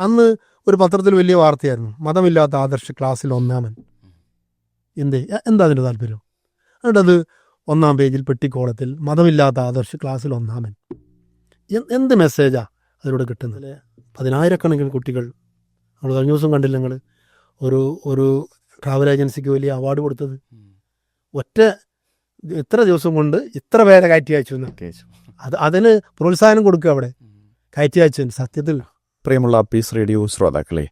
അന്ന് ഒരു പത്രത്തിൽ വലിയ വാർത്തയായിരുന്നു. മതമില്ലാത്ത ആദർശ ക്ലാസ്സിൽ ഒന്നാമൻ. എന്തേ? എന്താ അതിന്റെ താല്പര്യം? എന്നിട്ടത് ഒന്നാം പേജിൽ പെട്ടിക്കോളത്തിൽ മതമില്ലാത്ത ആദർശ ക്ലാസ്സിൽ ഒന്നാമൻ. എന്ത് മെസ്സേജാ അതിലൂടെ കിട്ടുന്നത്? പതിനായിരക്കണക്കിന് കുട്ടികൾ. നമ്മൾ കഴിഞ്ഞ ദിവസം കണ്ടില്ല നിങ്ങൾ ഒരു ഒരു ട്രാവൽ ഏജൻസിക്ക് വലിയ അവാർഡ് കൊടുത്തത്. ഒറ്റ ഇത്ര ദിവസം കൊണ്ട് ഇത്ര പേരെ കയറ്റി അയച്ചു. അത് അതിന് പ്രോത്സാഹനം കൊടുക്കുക അവിടെ. കയറ്റി അയച്ചു സത്യത്തിൽ പ്രിയമുള്ള പീസ് റേഡിയോ ശ്രോതാക്കളെ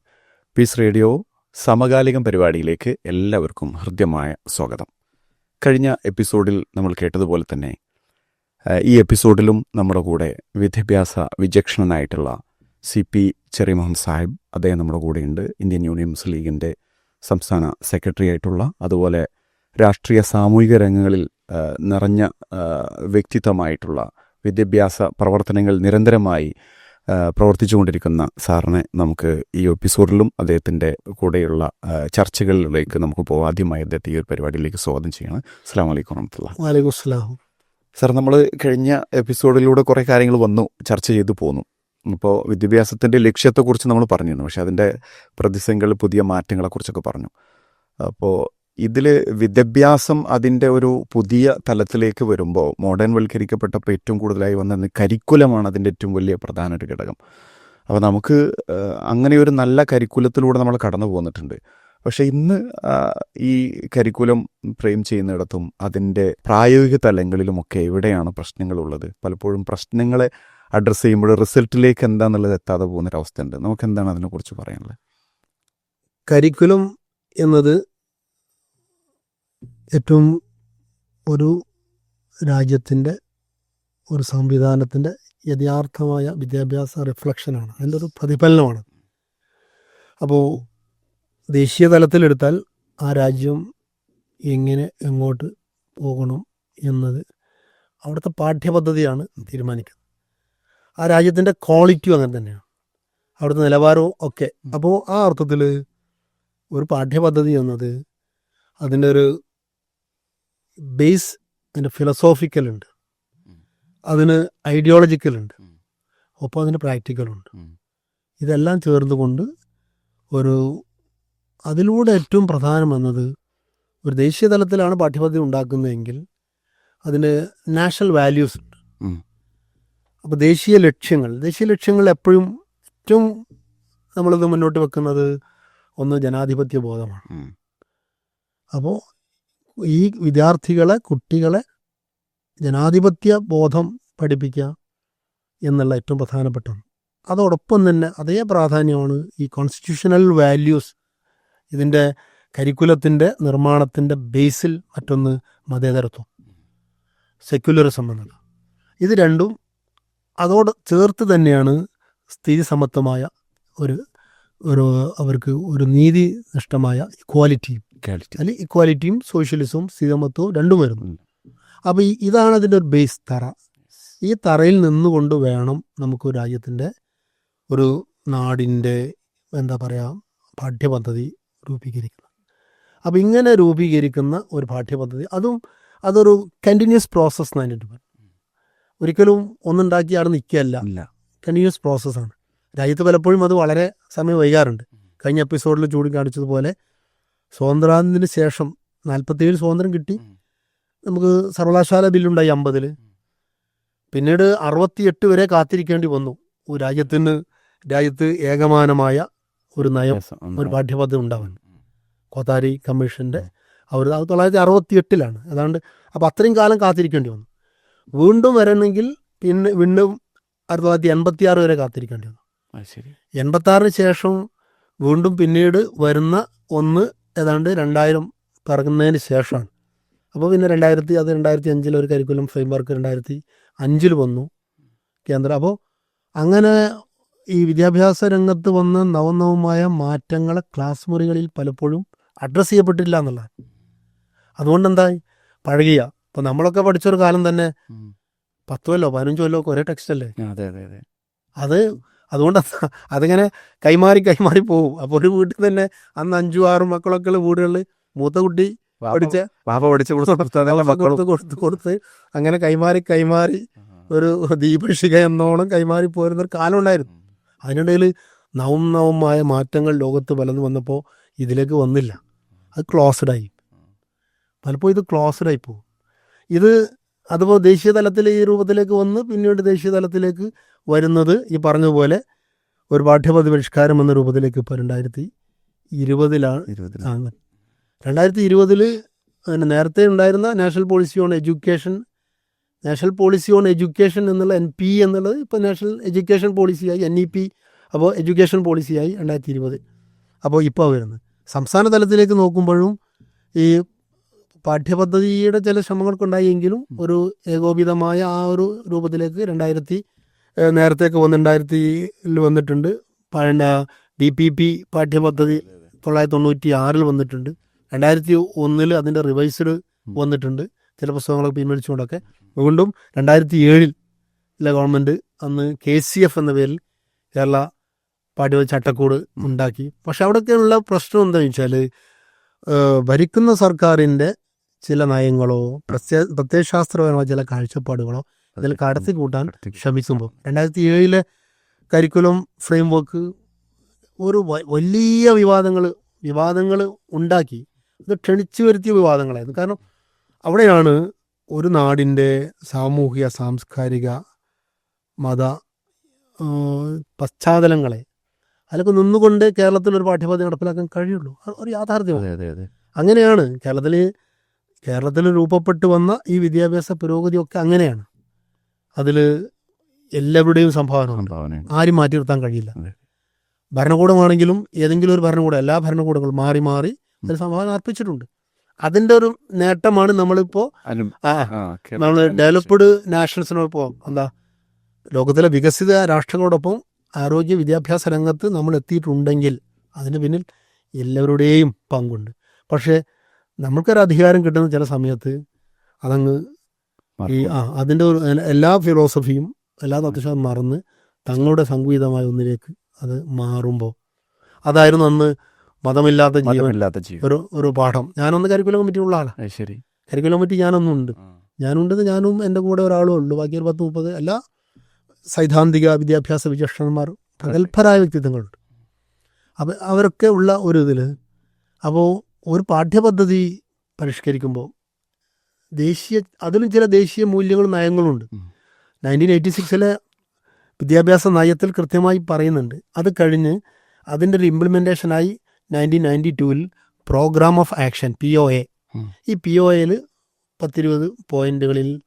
പീസ് റേഡിയോ സമകാലികം പരിപാടിയിലേക്ക് എല്ലാവർക്കും ഹൃദ്യമായ സ്വാഗതം. കഴിഞ്ഞ എപ്പിസോഡിൽ നമ്മൾ കേട്ടതുപോലെ തന്നെ ഈ എപ്പിസോഡിലും നമ്മുടെ കൂടെ വിദ്യാഭ്യാസ വിചക്ഷണനായിട്ടുള്ള സി പി ചെറി മുഹമ്മദ് സാഹിബ് അദ്ദേഹം നമ്മുടെ കൂടെയുണ്ട്. ഇന്ത്യൻ യൂണിയൻ മുസ്ലിം ലീഗിന്റെ സംസ്ഥാന സെക്രട്ടറി ആയിട്ടുള്ള അതുപോലെ രാഷ്ട്രീയ സാമൂഹിക രംഗങ്ങളിൽ നിറഞ്ഞ വ്യക്തിത്വമായിട്ടുള്ള വിദ്യാഭ്യാസ പ്രവർത്തനങ്ങൾ നിരന്തരമായി പ്രവർത്തിച്ചുകൊണ്ടിരിക്കുന്ന സാറിനെ നമുക്ക് ഈ എപ്പിസോഡിലും അദ്ദേഹത്തിന്റെ കൂടെയുള്ള ചർച്ചകളിലേക്ക് നമുക്ക് പോകാം ആദ്യമായി അദ്ദേഹത്തെ ഈ ഒരു പരിപാടിയിലേക്ക് സ്വാഗതം ചെയ്യണം. അസ്സാം വലൈക്കും വറഹമത്തുള്ള വാലേക്കും അസ്സാം സാർ നമ്മൾ കഴിഞ്ഞ എപ്പിസോഡിലൂടെ കുറേ കാര്യങ്ങൾ വന്നു ചർച്ച ചെയ്തു പോന്നു. ഇപ്പോൾ വിദ്യാഭ്യാസത്തിന്റെ ലക്ഷ്യത്തെക്കുറിച്ച് നമ്മൾ പറഞ്ഞിരുന്നു പക്ഷേ അതിന്റെ പ്രതിസന്ധികൾ പുതിയ മാറ്റങ്ങളെക്കുറിച്ചൊക്കെ പറഞ്ഞു. അപ്പോൾ ഇതിൽ വിദ്യാഭ്യാസം അതിന്റെ ഒരു പുതിയ തലത്തിലേക്ക് വരുമ്പോൾ മോഡേൺ വൽക്കരിക്കപ്പെട്ടപ്പോൾ ഏറ്റവും കൂടുതലായി വന്നത് കരിക്കുലമാണ് അതിന്റെ ഏറ്റവും വലിയ പ്രധാന ഒരു ഘടകം. അപ്പോൾ നമുക്ക് അങ്ങനെ ഒരു നല്ല കരിക്കുലത്തിലൂടെ നമ്മൾ കടന്നു പോന്നിട്ടുണ്ട്. പക്ഷേ ഇന്ന് ഈ കരിക്കുലം ഫ്രെയിം ചെയ്യുന്നിടത്തും അതിന്റെ പ്രായോഗിക തലങ്ങളിലുമൊക്കെ എവിടെയാണ് പ്രശ്നങ്ങളുള്ളത്? പലപ്പോഴും പ്രശ്നങ്ങളെ അഡ്രസ്സ് ചെയ്യുമ്പോൾ റിസൾട്ടിലേക്ക് എന്താണെന്നുള്ളത് എത്താതെ പോകുന്നൊരവസ്ഥയുണ്ട്. നമുക്ക് എന്താണ് അതിനെക്കുറിച്ച് പറയാനുള്ളത്? കരിക്കുലം എന്നത് ഏറ്റവും ഒരു രാജ്യത്തിന്റെ ഒരു സംവിധാനത്തിന്റെ യഥാർത്ഥമായ വിദ്യാഭ്യാസ റിഫ്ലക്ഷനാണ്. അതിന്റെ ഒരു പ്രതിഫലനമാണ്. അപ്പോൾ ദേശീയ തലത്തിലെടുത്താൽ ആ രാജ്യം എങ്ങനെ എങ്ങോട്ട് പോകണം എന്നത് അവിടുത്തെ പാഠ്യപദ്ധതിയാണ് തീരുമാനിക്കുന്നത്. ആ രാജ്യത്തിന്റെ ക്വാളിറ്റിയും അങ്ങനെ തന്നെയാണ്. അവിടുത്തെ നിലവാരവും ഒക്കെ. അപ്പോൾ ആ അർത്ഥത്തിൽ ഒരു പാഠ്യപദ്ധതി എന്നത് അതിന്റെ ഒരു ബേസ് അതിന്റെ ഫിലസോഫിക്കലുണ്ട് അതിന് ഐഡിയോളജിക്കൽ ഉണ്ട്. ഒപ്പം അതിന് പ്രാക്ടിക്കൽ ഉണ്ട്. ഇതെല്ലാം ചേർന്നുകൊണ്ട് ഒരു അതിലൂടെ ഏറ്റവും പ്രധാനം എന്നത് ഒരു ദേശീയ തലത്തിലാണ് പാഠ്യപദ്ധതി ഉണ്ടാക്കുന്നതെങ്കിൽ അതിന് നാഷണൽ വാല്യൂസ് ഉണ്ട്. അപ്പോൾ ദേശീയ ലക്ഷ്യങ്ങൾ ദേശീയ ലക്ഷ്യങ്ങൾ എപ്പോഴും ഏറ്റവും നമ്മളിത് മുന്നോട്ട് വെക്കുന്നത് ഒന്ന് ജനാധിപത്യ ബോധമാണ്. അപ്പോൾ ഈ വിദ്യാർത്ഥികളെ കുട്ടികളെ ജനാധിപത്യ ബോധം പഠിപ്പിക്കുക എന്നുള്ള ഏറ്റവും പ്രധാനപ്പെട്ടത് അതോടൊപ്പം തന്നെ അതേ പ്രാധാന്യമാണ് ഈ കോൺസ്റ്റിറ്റ്യൂഷണൽ വാല്യൂസ് ഇതിന്റെ കരിക്കുലത്തിന്റെ നിർമ്മാണത്തിന്റെ ബേസിൽ മറ്റൊന്ന് മതേതരത്വം സെക്യുലറിസം എന്നത്. ഇത് രണ്ടും അതോട് ചേർത്ത് തന്നെയാണ് സ്ഥിതി സമത്വമായ ഒരു ഒരു അവർക്ക് ഒരു നീതിനിഷ്ഠമായ ഇക്വാലിറ്റിയും അതിൽ ഇക്വാലിറ്റിയും സോഷ്യലിസവും സ്ഥിരമത്വവും രണ്ടും വരുന്നു. അപ്പോൾ ഈ ഇതാണ് അതിന്റെ ഒരു ബേസ് തറ. ഈ തറയിൽ നിന്നുകൊണ്ട് വേണം നമുക്ക് രാജ്യത്തിന്റെ ഒരു നാടിന്റെ എന്താ പറയുക പാഠ്യപദ്ധതി രൂപീകരിക്കുന്നത്. അപ്പോൾ ഇങ്ങനെ രൂപീകരിക്കുന്ന ഒരു പാഠ്യപദ്ധതി അതും അതൊരു കണ്ടിന്യൂസ് പ്രോസസ്സ് എന്ന് പറയും ഒരിക്കലും ഒന്നുണ്ടാക്കി അവിടെ നിൽക്കുകയല്ല. കണ്ടിന്യൂസ് പ്രോസസ്സാണ് രാജ്യത്ത് പലപ്പോഴും അത് വളരെ സമയം വൈകാറുണ്ട്. കഴിഞ്ഞ എപ്പിസോഡിൽ ചൂണ്ടിക്കാണിച്ചതുപോലെ സ്വാതന്ത്ര്യത്തിന് ശേഷം നാൽപ്പത്തിയേഴ് സ്വാതന്ത്ര്യം കിട്ടി. നമുക്ക് സർവകലാശാല ബില്ലുണ്ടായി അമ്പതിൽ പിന്നീട് അറുപത്തിയെട്ട് വരെ കാത്തിരിക്കേണ്ടി വന്നു. രാജ്യത്തിന് രാജ്യത്ത് ഏകമാനമായ ഒരു നയം ഒരു പാഠ്യപദ്ധതി ഉണ്ടാവാൻ. കോത്താരി കമ്മീഷന്റെ അവർ അത് തൊള്ളായിരത്തി അറുപത്തി എട്ടിലാണ് അതാണ്ട് അപ്പോൾ അത്രയും കാലം കാത്തിരിക്കേണ്ടി വന്നു. വീണ്ടും വരണമെങ്കിൽ പിന്നെ വീണ്ടും ആയിരത്തി തൊള്ളായിരത്തി എൺപത്തി ആറ് വരെ കാത്തിരിക്കേണ്ടി വന്നു. എൺപത്തി ആറിന് ശേഷം വീണ്ടും പിന്നീട് വരുന്ന ഒന്ന് ഏതാണ്ട് രണ്ടായിരം പിറക്കുന്നതിന് ശേഷമാണ്. അപ്പോൾ പിന്നെ രണ്ടായിരത്തി അത് രണ്ടായിരത്തി അഞ്ചിൽ ഒരു കരിക്കുലം ഫ്രെയിം വർക്ക് രണ്ടായിരത്തി അഞ്ചിൽ വന്നു കേന്ദ്രം. അപ്പോൾ അങ്ങനെ ഈ വിദ്യാഭ്യാസ രംഗത്ത് വന്ന നവനവുമായ മാറ്റങ്ങളെ ക്ലാസ് മുറികളിൽ പലപ്പോഴും അഡ്രസ്സ് ചെയ്യപ്പെട്ടില്ല എന്നുള്ള അതുകൊണ്ട് എന്തായി പഴകിയ. ഇപ്പോൾ നമ്മളൊക്കെ പഠിച്ചൊരു കാലം തന്നെ പത്ത് കൊല്ലോ പതിനഞ്ച് കൊല്ലോ ഒക്കെ ഒരേ ടെക്സ്റ്റ് അല്ലേ? അതെ അതെ അതെ. അത് അതുകൊണ്ട് അത് അതിങ്ങനെ കൈമാറി കൈമാറി പോകും അപ്പോൾ ഒരു വീട്ടിൽ തന്നെ അന്ന് അഞ്ചു ആറും മക്കളൊക്കെ ഉള്ള വീടുകളിൽ മൂത്ത കുട്ടി പഠിച്ച പാപ്പ പഠിച്ച കൊടുത്ത് കൊടുത്ത് കൊടുത്ത് അങ്ങനെ കൈമാറി കൈമാറി ഒരു ദീപക്ഷിക എന്നോണം കൈമാറി പോരുന്ന ഒരു കാലം ഉണ്ടായിരുന്നു. അതിനിടയിൽ നവം നവമായ മാറ്റങ്ങൾ ലോകത്ത് പലതും വന്നപ്പോൾ ഇതിലേക്ക് വന്നില്ല. അത് ക്ലോസ്ഡ് ആയി. പലപ്പോഴും ഇത് ക്ലോസ്ഡ് ആയി പോകും. ഇത് അതുപോലെ ദേശീയ തലത്തിൽ ഈ രൂപത്തിലേക്ക് വന്ന് പിന്നീട് ദേശീയ തലത്തിലേക്ക് വരുന്നത് ഈ പറഞ്ഞതുപോലെ ഒരു പാഠ്യപദ്ധതി പരിഷ്കാരം എന്ന രൂപത്തിലേക്ക് ഇപ്പോൾ രണ്ടായിരത്തി ഇരുപതിലാണ് രണ്ടായിരത്തി ഇരുപതിൽ പിന്നെ നേരത്തെ ഉണ്ടായിരുന്ന national policy on education national policy on education എന്നുള്ള എൻ പി എന്നുള്ളത് ഇപ്പോൾ നാഷണൽ എഡ്യൂക്കേഷൻ പോളിസിയായി എൻ ഇ പി അപ്പോൾ എഡ്യൂക്കേഷൻ പോളിസിയായി രണ്ടായിരത്തി ഇരുപത് അപ്പോൾ ഇപ്പോൾ വരുന്നത്. സംസ്ഥാന തലത്തിലേക്ക് നോക്കുമ്പോഴും ഈ പാഠ്യപദ്ധതിയുടെ ചില ശ്രമങ്ങൾക്കുണ്ടായെങ്കിലും ഒരു ഏകോപിതമായ ആ ഒരു രൂപത്തിലേക്ക് രണ്ടായിരത്തി നേരത്തെയൊക്കെ വന്ന് രണ്ടായിരത്തിയിൽ വന്നിട്ടുണ്ട്. ഡി പി പി പാഠ്യപദ്ധതി തൊള്ളായിരത്തി തൊണ്ണൂറ്റി ആറിൽ വന്നിട്ടുണ്ട്. രണ്ടായിരത്തി ഒന്നിൽ അതിന്റെ റിവൈസ്ഡ് വന്നിട്ടുണ്ട്. ചില പുസ്തകങ്ങളൊക്കെ പിൻവലിച്ചുകൊണ്ടൊക്കെ. വീണ്ടും രണ്ടായിരത്തി ഏഴിൽ ഗവൺമെന്റ് അന്ന് കെ സി എഫ് എന്ന പേരിൽ കേരള പാഠ്യ ചട്ടക്കൂട് ഉണ്ടാക്കി. പക്ഷെ അവിടെയൊക്കെയുള്ള പ്രശ്നം എന്താണെന്ന് വെച്ചാൽ ഭരിക്കുന്ന സർക്കാരിന്റെ ചില നയങ്ങളോ പ്രത്യയശാസ്ത്രപരമായ ചില കാഴ്ചപ്പാടുകളോ അതിൽ കടത്തി കൂട്ടാൻ ശ്രമിക്കുമ്പോൾ രണ്ടായിരത്തി ഏഴിലെ കരിക്കുലം ഫ്രെയിം വർക്ക് ഒരു വലിയ വിവാദങ്ങൾ വിവാദങ്ങൾ ഉണ്ടാക്കി. അത് ക്ഷണിച്ചു വരുത്തിയ വിവാദങ്ങളായിരുന്നു. കാരണം അവിടെയാണ് ഒരു നാടിന്റെ സാമൂഹിക സാംസ്കാരിക മത പശ്ചാത്തലങ്ങളെ അതിലൊക്കെ നിന്നുകൊണ്ട് കേരളത്തിൽ ഒരു പാഠ്യപദ്ധതി നടപ്പിലാക്കാൻ കഴിയുള്ളൂ. ഒരു യാഥാർത്ഥ്യമാണ്. അങ്ങനെയാണ് കേരളത്തിൽ കേരളത്തിൽ രൂപപ്പെട്ടു വന്ന ഈ വിദ്യാഭ്യാസ പുരോഗതിയൊക്കെ അങ്ങനെയാണ്. അതിൽ എല്ലാവരുടെയും സംഭാവന ആരും മാറ്റി നിർത്താൻ കഴിയില്ല. ഭരണകൂടമാണെങ്കിലും ഏതെങ്കിലും ഒരു ഭരണകൂടം എല്ലാ ഭരണകൂടങ്ങളും മാറി മാറി അതിൽ സംഭാവന അർപ്പിച്ചിട്ടുണ്ട്. അതിന്റെ ഒരു നേട്ടമാണ് നമ്മളിപ്പോ നമ്മൾ ഡെവലപ്ഡ് നാഷണൽസിനോടൊപ്പം എന്താ ലോകത്തിലെ വികസിത രാഷ്ട്രങ്ങളോടൊപ്പം ആരോഗ്യ വിദ്യാഭ്യാസ രംഗത്ത് നമ്മൾ എത്തിയിട്ടുണ്ടെങ്കിൽ അതിന് പിന്നിൽ എല്ലാവരുടെയും പങ്കുണ്ട്. പക്ഷേ നമ്മൾക്കൊരു അധികാരം കിട്ടുന്ന ചില സമയത്ത് അതങ്ങ് ഈ ആ അതിന്റെ ഒരു എല്ലാ ഫിലോസഫിയും എല്ലാ തത്വശാസ്ത്രം മറന്ന് തങ്ങളുടെ സംഗീതമായ ഒന്നിലേക്ക് അത് മാറുമ്പോൾ അതായിരുന്നു അന്ന് മതമില്ലാത്ത ജീവനില്ലാത്ത ജീവൻ. ഒരു ഒരു പാഠം. ഞാനൊന്ന് കരിക്കുലം കമ്മിറ്റി ഉള്ള ആളാണ് ശരി. കരിക്കുലം കമ്മിറ്റി ഞാനൊന്നും ഉണ്ട്. ഞാനുണ്ടെന്ന് ഞാനും എന്റെ കൂടെ ഒരാളും ഉള്ളൂ. ബാക്കി ഒരു പത്ത് മുപ്പത് എല്ലാ സൈദ്ധാന്തിക വിദ്യാഭ്യാസ വിചക്ഷണന്മാർ പ്രഗത്ഭരായ വ്യക്തിത്വങ്ങളുണ്ട്. അപ്പം അവരൊക്കെ ഉള്ള ഒരു ഇതിൽ അപ്പോൾ ഒരു പാഠ്യപദ്ധതി പരിഷ്കരിക്കുമ്പോൾ ദേശീയ അതിലും ചില ദേശീയ മൂല്യങ്ങളും നയങ്ങളുണ്ട്. നയന്റീൻ എയ്റ്റി സിക്സിലെ വിദ്യാഭ്യാസ നയത്തിൽ കൃത്യമായി പറയുന്നുണ്ട്. അത് കഴിഞ്ഞ് അതിന്റെ ഒരു ഇംപ്ലിമെന്റേഷനായി നയന്റീൻ നയന്റി ടൂവിൽ programme of action P O A ഈ പി ഒ എയിൽ പത്തിരുപത് പോയിന്റുകളിൽ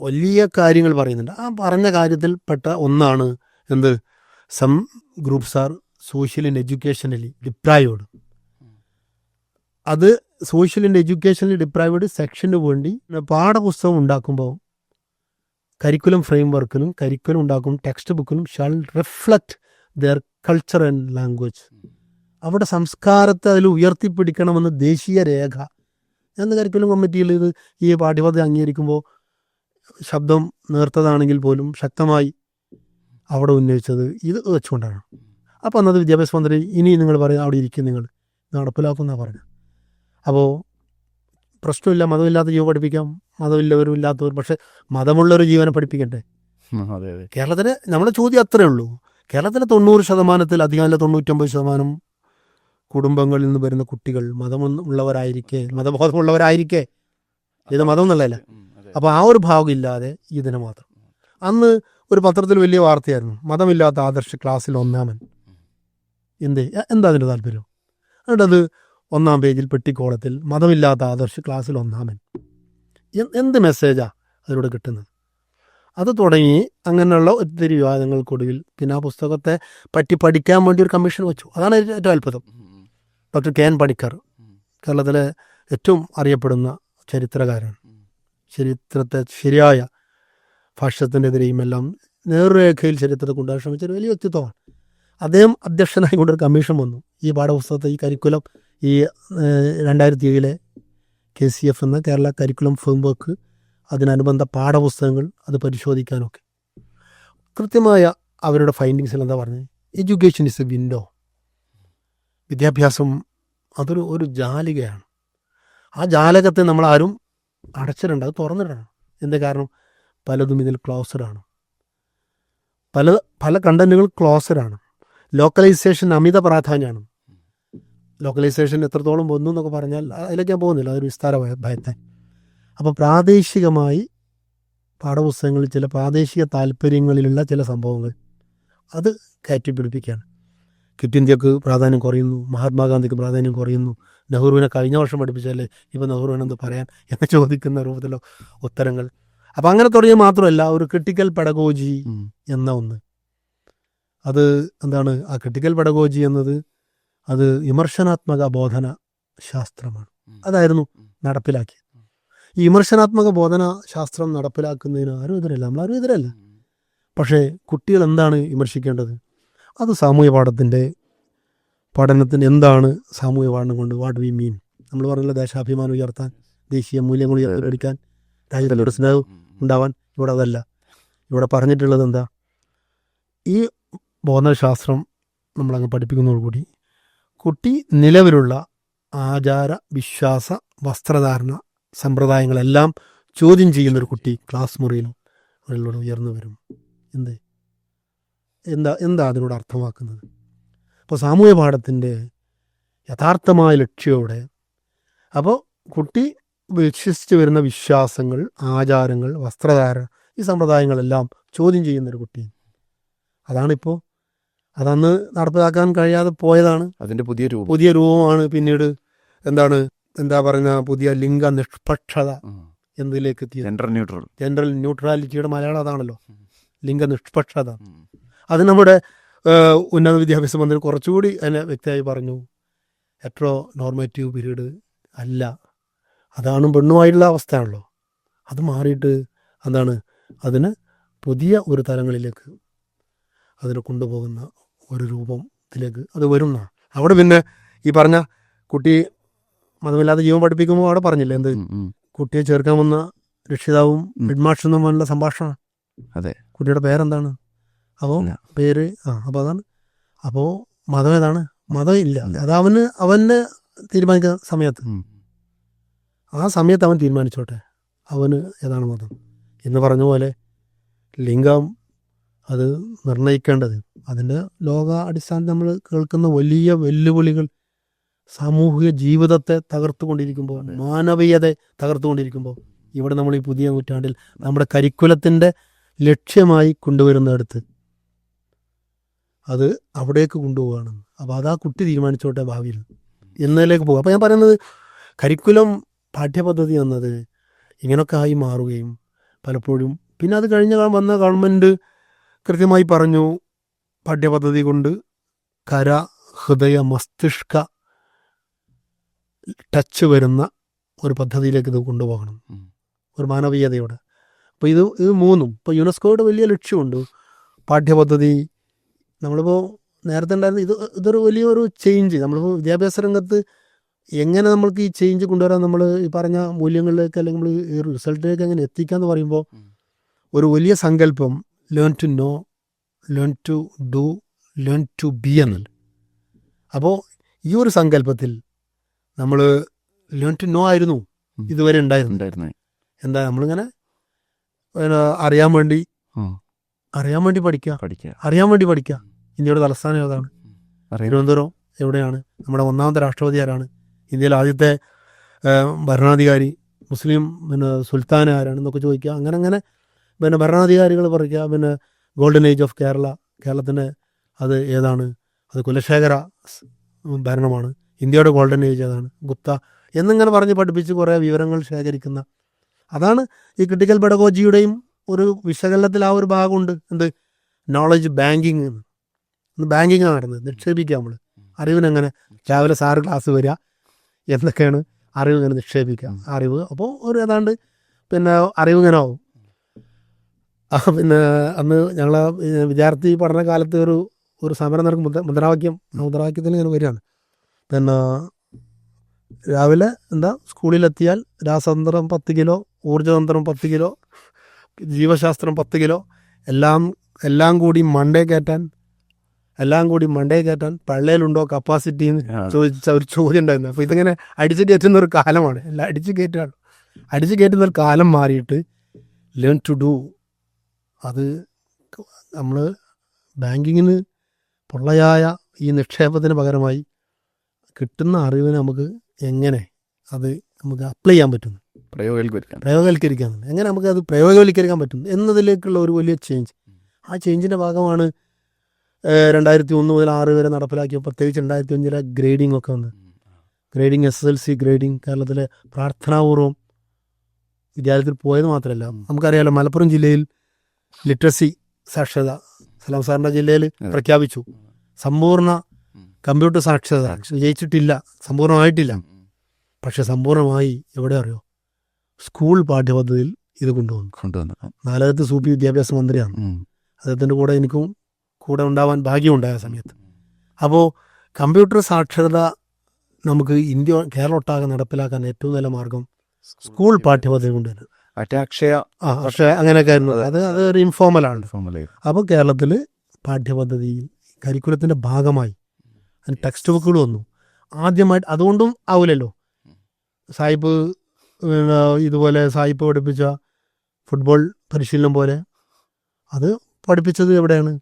വലിയ കാര്യങ്ങൾ പറയുന്നുണ്ട്. ആ പറഞ്ഞ കാര്യത്തിൽ പെട്ട ഒന്നാണ് എന്ത്? Some groups are social and educationally deprived അത് സോഷ്യൽ ആൻഡ് എഡ്യൂക്കേഷനലി ഡിപ്രൈവഡ് സെക്ഷന് വേണ്ടി പാഠപുസ്തകം ഉണ്ടാക്കുമ്പോൾ കരിക്കുലം ഫ്രെയിം വർക്കിനും കരിക്കുലം ഉണ്ടാക്കും text ബുക്കിലും shall reflect their culture and language അവിടെ സംസ്കാരത്തെ അതിൽ ഉയർത്തിപ്പിടിക്കണമെന്ന് ദേശീയ രേഖ. ഞാൻ കരിക്കുലം കമ്മിറ്റിയിൽ ഇത് ഈ പാഠ്യപദ്ധതി അംഗീകരിക്കുമ്പോൾ ശബ്ദം നേർത്തതാണെങ്കിൽ പോലും ശക്തമായി അവിടെ ഉന്നയിച്ചത് ഇത് വെച്ചുകൊണ്ടാണ്. അപ്പോൾ അന്നത് വിദ്യാഭ്യാസ മന്ത്രി ഇനി നിങ്ങൾ പറയുന്നത് അവിടെ ഇരിക്കും നിങ്ങൾ. നടപ്പിലാക്കുന്ന പറഞ്ഞു അപ്പോൾ പ്രശ്നമില്ല മതമില്ലാത്ത ജീവൻ പഠിപ്പിക്കാം. മതമില്ലവരും ഇല്ലാത്തവരും പക്ഷേ മതമുള്ളൊരു ജീവനെ പഠിപ്പിക്കണ്ടേ? അതെ അതെ. കേരളത്തിന് നമ്മുടെ ചോദ്യം അത്രേ ഉള്ളൂ. കേരളത്തിലെ തൊണ്ണൂറ് ശതമാനത്തിൽ അധികാരം തൊണ്ണൂറ്റൊമ്പത് ശതമാനം കുടുംബങ്ങളിൽ നിന്ന് വരുന്ന കുട്ടികൾ മതമുള്ളവരായിരിക്കെ മതബോധമുള്ളവരായിരിക്കെ. ഇത് മതം എന്നുള്ളതല്ല. അപ്പോൾ ആ ഒരു ഭാഗം ഇല്ലാതെ ഇതിന് മാത്രം. അന്ന് ഒരു പത്രത്തിൽ വലിയ വാർത്തയായിരുന്നു. മതമില്ലാത്ത ആദർശ ക്ലാസ്സിൽ ഒന്നാമൻ. എന്തേ? എന്താ അതിന്റെ താല്പര്യം? എന്നിട്ടത് ഒന്നാം പേജിൽ പെട്ടിക്കോളത്തിൽ മതമില്ലാത്ത ആദർശ ക്ലാസ്സിൽ ഒന്നാമൻ എന്ത് മെസ്സേജാണ് അതിലൂടെ കിട്ടുന്നത്? അത് തുടങ്ങി അങ്ങനെയുള്ള ഒത്തിരി വിവാദങ്ങൾക്കൊടുവിൽ പിന്നെ ആ പുസ്തകത്തെ പറ്റി പഠിക്കാൻ വേണ്ടി ഒരു കമ്മീഷൻ വെച്ചു. അതാണ് ഏറ്റവും അത്ഭുതം. ഡോക്ടർ കെ എൻ പണിക്കർ കേരളത്തിലെ ഏറ്റവും അറിയപ്പെടുന്ന ചരിത്രകാരൻ. ചരിത്രത്തെ ശരിയായ ഭാഷത്തിനെതിരെയും എല്ലാം നേർരേഖയിൽ ചരിത്രത്തെ കൊണ്ടുപോകാൻ ശ്രമിച്ച ഒരു വലിയ വ്യക്തിത്വമാണ്. അദ്ദേഹം അധ്യക്ഷനായി കൊണ്ടൊരു കമ്മീഷൻ വന്നു. ഈ പാഠപുസ്തകത്തെ ഈ കരിക്കുലം ഈ രണ്ടായിരത്തി ഏഴിലെ കെ സി എഫ് എന്ന കേരള കരിക്കുലം ഫ്രെയിം വർക്ക് അതിനനുബന്ധ പാഠപുസ്തകങ്ങൾ അത് പരിശോധിക്കാനൊക്കെ. കൃത്യമായ അവരുടെ ഫൈൻഡിങ്സിൽ എന്താ പറഞ്ഞത് എഡ്യൂക്കേഷൻ ഇസ് എ വിൻഡോ വിദ്യാഭ്യാസം അതൊരു ഒരു ജാലികയാണ്. ആ ജാലകത്തെ നമ്മൾ ആരും അടച്ചിട്ടുണ്ട് അത് തുറന്നിടണം. എന്താ കാരണം? പലതും ഇതിൽ ക്ലോസഡാണ് പല പല കണ്ടന്റുകൾ ക്ലോസഡാണ് ലോക്കലൈസേഷൻ അമിത പ്രാധാന്യമാണ്. ലോക്കലൈസേഷൻ എത്രത്തോളം വന്നു എന്നൊക്കെ പറഞ്ഞാൽ അതിലേക്ക് ഞാൻ പോകുന്നില്ല. അതൊരു വിസ്താര ഭയ- ഭയത്തെ. അപ്പോൾ പ്രാദേശികമായി പാഠപുസ്തകങ്ങളിൽ ചില പ്രാദേശിക താല്പര്യങ്ങളിലുള്ള ചില സംഭവങ്ങൾ അത് കയറ്റി പിടിപ്പിക്കുകയാണ്. ക്വിറ്റ് ഇന്ത്യയ്ക്ക് പ്രാധാന്യം കുറയുന്നു. മഹാത്മാഗാന്ധിക്ക് പ്രാധാന്യം കുറയുന്നു. നെഹ്റുവിനെ കഴിഞ്ഞ വർഷം പഠിപ്പിച്ചാലേ ഇപ്പോൾ നെഹ്റുവിനെന്ത് പറയാൻ? എന്ന് ചോദിക്കുന്ന രൂപത്തിലോ ഉത്തരങ്ങൾ. അപ്പം അങ്ങനെ തുടങ്ങിയ മാത്രമല്ല ഒരു ക്രിട്ടിക്കൽ പെടഗോജി. എന്ന ഒന്ന്. അത് എന്താണ്? ആ ക്രിട്ടിക്കൽ പെടഗോജി എന്നത് അത് വിമർശനാത്മക ബോധന ശാസ്ത്രമാണ്. അതായിരുന്നു. നടപ്പിലാക്കിയത്. ഈ വിമർശനാത്മക ബോധന ശാസ്ത്രം നടപ്പിലാക്കുന്നതിന് ആരും എതിരല്ല. ആരും എതിരല്ല. പക്ഷേ കുട്ടികൾ എന്താണ് വിമർശിക്കേണ്ടത്? അത് സാമൂഹ്യ പാഠത്തിന്റെ പഠനത്തിന് എന്താണ് സാമൂഹ്യ പാഠം കൊണ്ട് വാട്ട് വി മീൻ നമ്മൾ പറഞ്ഞല്ലോ ദേശാഭിമാനം ഉയർത്താൻ ദേശീയ മൂല്യങ്ങൾ ഉയർത്തിയെടുക്കാൻ രാജ്യത്തിലൊരു സ്നേഹം ഉണ്ടാവാൻ ഇവിടെ അതല്ല. ഇവിടെ പറഞ്ഞിട്ടുള്ളത് എന്താ? ഈ ബോധനശാസ്ത്രം നമ്മളങ്ങ് പഠിപ്പിക്കുന്നതോടുകൂടി കുട്ടി നിലവിലുള്ള ആചാര വിശ്വാസ വസ്ത്രധാരണ സമ്പ്രദായങ്ങളെല്ലാം ചോദ്യം ചെയ്യുന്ന ഒരു കുട്ടി ക്ലാസ് മുറിയിലും അതിലൂടെ ഉയർന്നു വരും. എന്ത്? എന്താ എന്താ അതിനോട് അർത്ഥമാക്കുന്നത്? അപ്പോൾ സാമൂഹ്യ പാഠത്തിന്റെ യഥാർത്ഥമായ ലക്ഷ്യമോടെ അപ്പോൾ കുട്ടി വിശ്വസിച്ച് വരുന്ന വിശ്വാസങ്ങൾ ആചാരങ്ങൾ വസ്ത്രധാരണ ഈ സമ്പ്രദായങ്ങളെല്ലാം ചോദ്യം ചെയ്യുന്നൊരു കുട്ടി. അതാണിപ്പോൾ അതന്ന് നടപ്പിലാക്കാൻ കഴിയാതെ പോയതാണ്. അതിന്റെ പുതിയ രൂപം. പുതിയ രൂപമാണ് പിന്നീട് എന്താണ് എന്താ പറയുന്ന പുതിയ ലിംഗ നിഷ്പക്ഷത എന്നതിലേക്ക് എത്തിയത് ജെൻഡർ ന്യൂട്രൽ ജനറൽ ന്യൂട്രാലിറ്റിയുടെ മലയാളം അതാണല്ലോ. ലിംഗ നിഷ്പക്ഷത. അത് നമ്മുടെ ഉന്നത വിദ്യാഭ്യാസ മന്ത്രി കുറച്ചുകൂടി അതിനെ വ്യക്തമായി പറഞ്ഞു. എട്രോ നോർമേറ്റീവ് പീരീഡ് അല്ല. അതാണ് പെണ്ണുമായിട്ടുള്ള അവസ്ഥയാണല്ലോ. അത് മാറിയിട്ട് എന്താണ് അതിന് പുതിയ ഒരു തലങ്ങളിലേക്ക് അതിനെ കൊണ്ടുപോകുന്ന ഒരു രൂപത്തിലേക്ക് അത് വരും എന്നാണ് അവിടെ പിന്നെ ഈ പറഞ്ഞ കുട്ടി മതമില്ലാതെ ജീവൻ പഠിപ്പിക്കുമ്പോൾ അവിടെ പറഞ്ഞില്ലേ എന്ത്? കുട്ടിയെ ചേർക്കാൻ വന്ന രക്ഷിതാവും ഉം. ഹെഡ്മാസ്റ്ററും തമ്മിലുള്ള സംഭാഷണം. അതെ. കുട്ടിയുടെ പേരെന്താണ്? അപ്പോൾ. പേര് ആ അപ്പോൾ അതാണ്. അപ്പോൾ മതം ഏതാണ്? മതം ഇല്ല. ഇല്ല. അത് അവന് അവന് തീരുമാനിക്കുന്ന സമയത്ത്. ആ സമയത്ത് അവൻ തീരുമാനിച്ചോട്ടെ. അവന് ഏതാണ് മതം? എന്ന് പറഞ്ഞ പോലെ ലിംഗം അത് നിർണയിക്കേണ്ടത്. അതിന് ലോക അടിസ്ഥാനത്തിൽ നമ്മൾ കേൾക്കുന്ന വലിയ വെല്ലുവിളികൾ സാമൂഹിക ജീവിതത്തെ തകർത്തുകൊണ്ടിരിക്കുമ്പോൾ. മാനവീയതയെ തകർത്തുകൊണ്ടിരിക്കുമ്പോൾ ഇവിടെ നമ്മൾ ഈ പുതിയ നൂറ്റാണ്ടിൽ നമ്മുടെ കരിക്കുലത്തിന്റെ ലക്ഷ്യമായി കൊണ്ടുവരുന്നിടത്ത് അത് അവിടേക്ക് കൊണ്ടുപോവുകയാണ്. അപ്പോൾ അത് ആ കുട്ടി തീരുമാനിച്ചോട്ടെ ഭാവിയിൽ. എന്നതിലേക്ക് പോകും അപ്പോൾ ഞാൻ പറയുന്നത് കരിക്കുലം പാഠ്യപദ്ധതി എന്നത് ഇങ്ങനൊക്കെ ആയി മാറുകയും പലപ്പോഴും പിന്നെ അത് കഴിഞ്ഞ വന്ന ഗവൺമെന്റ് കൃത്യമായി പറഞ്ഞു പാഠ്യപദ്ധതി കൊണ്ട് കര ഹൃദയ മസ്തിഷ്ക ടച്ച് വരുന്ന ഒരു പദ്ധതിയിലേക്ക് ഇത് കൊണ്ടുപോകണം. ഒരു മാനവീയതയോടെ. അപ്പോൾ ഇത് ഇത് മൂന്നും. ഇപ്പോൾ യുനെസ്കോയുടെ വലിയ ലക്ഷ്യമുണ്ട്. പാഠ്യപദ്ധതി നമ്മളിപ്പോൾ നേരത്തെ ഉണ്ടായിരുന്ന ഇത് ഇതൊരു വലിയൊരു ചേഞ്ച് നമ്മളിപ്പോൾ വിദ്യാഭ്യാസ രംഗത്ത് എങ്ങനെ നമ്മൾക്ക് ഈ ചേഞ്ച് കൊണ്ടുവരാൻ നമ്മൾ ഈ പറഞ്ഞ മൂല്യങ്ങളിലേക്ക് അല്ലെങ്കിൽ നമ്മൾ ഈ റിസൾട്ടിലേക്ക് എങ്ങനെ എത്തിക്കാന്ന് പറയുമ്പോൾ ഒരു വലിയ സങ്കല്പം learn to know learn to do learn to be എന്നുണ്ട് അപ്പോൾ ഈ ഒരു സങ്കല്പത്തിൽ നമ്മൾ ലേൺ ടു നോ ആയിരുന്നു. ഇതുവരെ ഉണ്ടായിരുന്നു എന്താ നമ്മളിങ്ങനെ അറിയാൻ വേണ്ടി. അറിയാൻ വേണ്ടി പഠിക്കുക. പഠിക്കുക. അറിയാൻ വേണ്ടി പഠിക്കുക. ഇന്ത്യയുടെ തലസ്ഥാനം ഏതാണ്? തിരുവനന്തപുരം എവിടെയാണ്? നമ്മുടെ ഒന്നാമത്തെ രാഷ്ട്രപതി ആരാണ്? ഇന്ത്യയിലെ ആദ്യത്തെ ഭരണാധികാരി മുസ്ലിം പിന്നെ സുൽത്താൻ ആരാണ് എന്നൊക്കെ ചോദിക്കുക. അങ്ങനെ അങ്ങനെ പിന്നെ ഭരണാധികാരികൾ പറയുക പിന്നെ ഗോൾഡൻ ഏജ് ഓഫ് കേരള കേരളത്തിന്റെ അത് ഏതാണ്? അത് കുലശേഖര ഭരണമാണ്. ഇന്ത്യയുടെ ഗോൾഡൻ ഏജ് ഏതാണ്? ഗുപ്ത എന്നിങ്ങനെ പറഞ്ഞ് പഠിപ്പിച്ച് കുറേ വിവരങ്ങൾ ശേഖരിക്കുന്ന. അതാണ് ഈ ക്രിട്ടിക്കൽ പെഡഗോജിയുടെയും ഒരു വിശകലനത്തിൽ ആ ഒരു ഭാഗമുണ്ട്. എന്ത്? നോളജ് ബാങ്കിങ് ബാങ്കിങ് നടന്നത് നിക്ഷേപിക്കുക നമ്മൾ അറിവിനെങ്ങനെ? രാവിലെ സാറ് ക്ലാസ് വരിക എന്തൊക്കെയാണ് അറിവ് ഇങ്ങനെ നിക്ഷേപിക്കുക. അറിവ്. അപ്പോൾ ഒരു ഏതാണ്ട് പിന്നെ അറിവ് ഇങ്ങനെ ആവും. പിന്നെ അന്ന് ഞങ്ങൾ വിദ്യാർത്ഥി പഠന കാലത്ത് ഒരു ഒരു സമരം നടക്കും. മുദ്ര മുദ്രാവാക്യം മുദ്രാവാക്യത്തിൽ ഇങ്ങനെ വരികയാണ്. പിന്നെ രാവിലെ എന്താ സ്കൂളിലെത്തിയാൽ രാസതന്ത്രം പത്ത് കിലോ ഊർജതന്ത്രം പത്ത് കിലോ ജീവശാസ്ത്രം പത്ത് കിലോ എല്ലാം എല്ലാം കൂടി മണ്ടേ കയറ്റാൻ എല്ലാം കൂടി മണ്ടേ കയറ്റാൻ പള്ളയിലുണ്ടോ കപ്പാസിറ്റി എന്ന് ചോദിച്ച ഒരു ചോദ്യം ഉണ്ടായിരുന്നു. അപ്പോൾ ഇതിങ്ങനെ അടിച്ച് കയറ്റുന്ന ഒരു കാലമാണ്. എല്ലാം അടിച്ച് കയറ്റുകയാണ്. അടിച്ച് കയറ്റുന്ന ഒരു കാലം മാറിയിട്ട് ലേൺ ടു ഡു അത് നമ്മൾ ബാങ്കിങ്ങിന് പൊള്ളയായ ഈ നിക്ഷേപത്തിന് പകരമായി കിട്ടുന്ന അറിവിനെ നമുക്ക് എങ്ങനെ അത് നമുക്ക് അപ്ലൈ ചെയ്യാൻ പറ്റുന്നു? പ്രയോഗവൽക്കരിക്കാൻ പ്രയോഗവൽക്കരിക്കാൻ എങ്ങനെ നമുക്ക് അത് പ്രയോഗവൽക്കരിക്കാൻ പറ്റുന്നു? എന്നതിലേക്കുള്ള ഒരു വലിയ ചേഞ്ച് ആ ചേഞ്ചിന്റെ ഭാഗമാണ് രണ്ടായിരത്തി ഒന്ന് മുതൽ ആറ് വരെ നടപ്പിലാക്കിയ പ്രത്യേകിച്ച് രണ്ടായിരത്തി അഞ്ചിലെ ഗ്രേഡിംഗ് ഒക്കെ വന്ന് grading S L C grading കേരളത്തിലെ പ്രാർത്ഥനാപൂർവം വിദ്യാലയത്തിൽ പോയത് മാത്രമല്ല നമുക്കറിയാമല്ലോ മലപ്പുറം ജില്ലയിൽ ലിറ്ററസി സാക്ഷരത സലാം സാറിന്റെ ജില്ലയിൽ പ്രഖ്യാപിച്ചു. സമ്പൂർണ കമ്പ്യൂട്ടർ സാക്ഷരത വിജയിച്ചിട്ടില്ല സമ്പൂർണമായിട്ടില്ല. പക്ഷെ സമ്പൂർണമായി എവിടെ അറിയോ? സ്കൂൾ പാഠ്യപദ്ധതിയിൽ ഇത് കൊണ്ടുവന്നു. കൊണ്ടുവന്നു. നാലകത്ത് സൂപ്പി വിദ്യാഭ്യാസ മന്ത്രിയാണ്. അദ്ദേഹത്തിന്റെ കൂടെ എനിക്കും കൂടെ ഉണ്ടാവാൻ ഭാഗ്യമുണ്ടായ സമയത്ത്. അപ്പോൾ കമ്പ്യൂട്ടർ സാക്ഷരത നമുക്ക് ഇന്ത്യ കേരളം ഒട്ടാകെ നടപ്പിലാക്കാൻ ഏറ്റവും നല്ല മാർഗം സ്കൂൾ പാഠ്യപദ്ധതി. കൊണ്ടുവരുന്നത് മറ്റേ അക്ഷയ അങ്ങനെയൊക്കെ ആയിരുന്നു. അത്. അത് ഒരു ഇൻഫോർമലാണ് ഫോമിലായി അപ്പോൾ കേരളത്തിൽ പാഠ്യപദ്ധതിയിൽ കരിക്കുലത്തിന്റെ ഭാഗമായി അതിന് ടെക്സ്റ്റ് ബുക്കുകൾ വന്നു. ആദ്യമായിട്ട് അതുകൊണ്ടും ആവില്ലല്ലോ. സായിപ്പ് പിന്നെ ഇതുപോലെ സായിപ്പ് പഠിപ്പിച്ച ഫുട്ബോൾ പരിശീലനം പോലെ അത് പഠിപ്പിച്ചത് എവിടെയാണ്?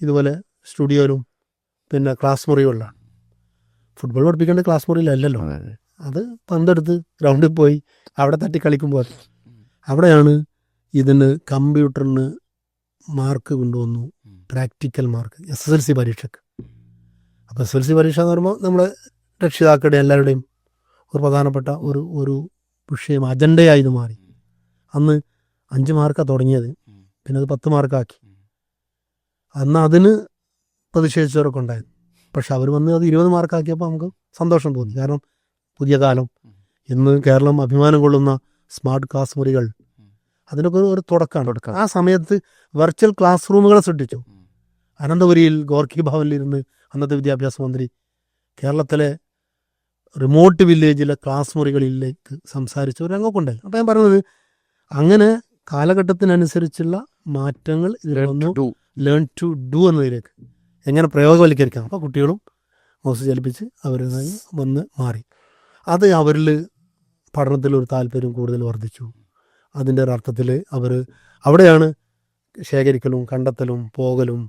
ഇതുപോലെ സ്റ്റുഡിയോയിലും പിന്നെ ക്ലാസ് മുറികളിലാണ്. ഫുട്ബോൾ പഠിപ്പിക്കേണ്ട ക്ലാസ് മുറിയിലല്ലല്ലോ. അത് പന്തെടുത്ത് ഗ്രൗണ്ടിൽ പോയി അവിടെ തട്ടി കളിക്കുമ്പോൾ അവിടെയാണ് ഇതിന് കമ്പ്യൂട്ടറിന് മാർക്ക് കൊണ്ടുവന്നു. Practical mark S S L C പരീക്ഷക്ക്. അപ്പോൾ എസ് എൽ സി പരീക്ഷ എന്ന് പറയുമ്പോൾ നമ്മുടെ രക്ഷിതാക്കളുടെ എല്ലാവരുടെയും ഒരു പ്രധാനപ്പെട്ട ഒരു ഒരു വിഷയം അജണ്ടയായി ഇത് മാറി. അന്ന് അഞ്ച് മാർക്കാണ് തുടങ്ങിയത്. പിന്നെ അത് പത്ത് മാർക്കാക്കി. അന്ന് അതിന് പ്രതിഷേധിച്ചവരൊക്കെ ഉണ്ടായിരുന്നു. പക്ഷെ അവർ വന്ന് അത് ഇരുപത് മാർക്കാക്കിയപ്പോൾ നമുക്ക് സന്തോഷം തോന്നി. കാരണം പുതിയ കാലം. ഇന്ന് കേരളം അഭിമാനം കൊള്ളുന്ന സ്മാർട്ട് ക്ലാസ് മുറികൾ. അതിനൊക്കെ ഒരു തുടക്കമാണ് തുടക്കം. ആ സമയത്ത് വെർച്വൽ ക്ലാസ് റൂമുകളെ സൃഷ്ടിച്ചു. അനന്തപുരിയിൽ ഗോർക്കി ഭവനിലിരുന്ന് അന്നത്തെ വിദ്യാഭ്യാസ മന്ത്രി കേരളത്തിലെ റിമോട്ട് വില്ലേജിലെ ക്ലാസ് മുറികളിലേക്ക് സംസാരിച്ച ഒരു രംഗമൊക്കെ ഉണ്ടായി അപ്പം ഞാൻ പറഞ്ഞത് അങ്ങനെ കാലഘട്ടത്തിനനുസരിച്ചുള്ള മാറ്റങ്ങൾ. ലേൺ ടു ഡു എന്നതിലേക്ക് എങ്ങനെ പ്രയോഗവൽക്കരിക്കാം. അപ്പോൾ കുട്ടികളും മോസ് ചലിപ്പിച്ച് അവർ വന്ന് മാറി. അത് അവരിൽ പഠനത്തിൽ ഒരു താല്പര്യം കൂടുതൽ വർദ്ധിച്ചു. അതിന്റെ ഒരർത്ഥത്തിൽ അർത്ഥത്തിൽ അവർ അവിടെയാണ് ശേഖരിക്കലും കണ്ടെത്തലും പോകലും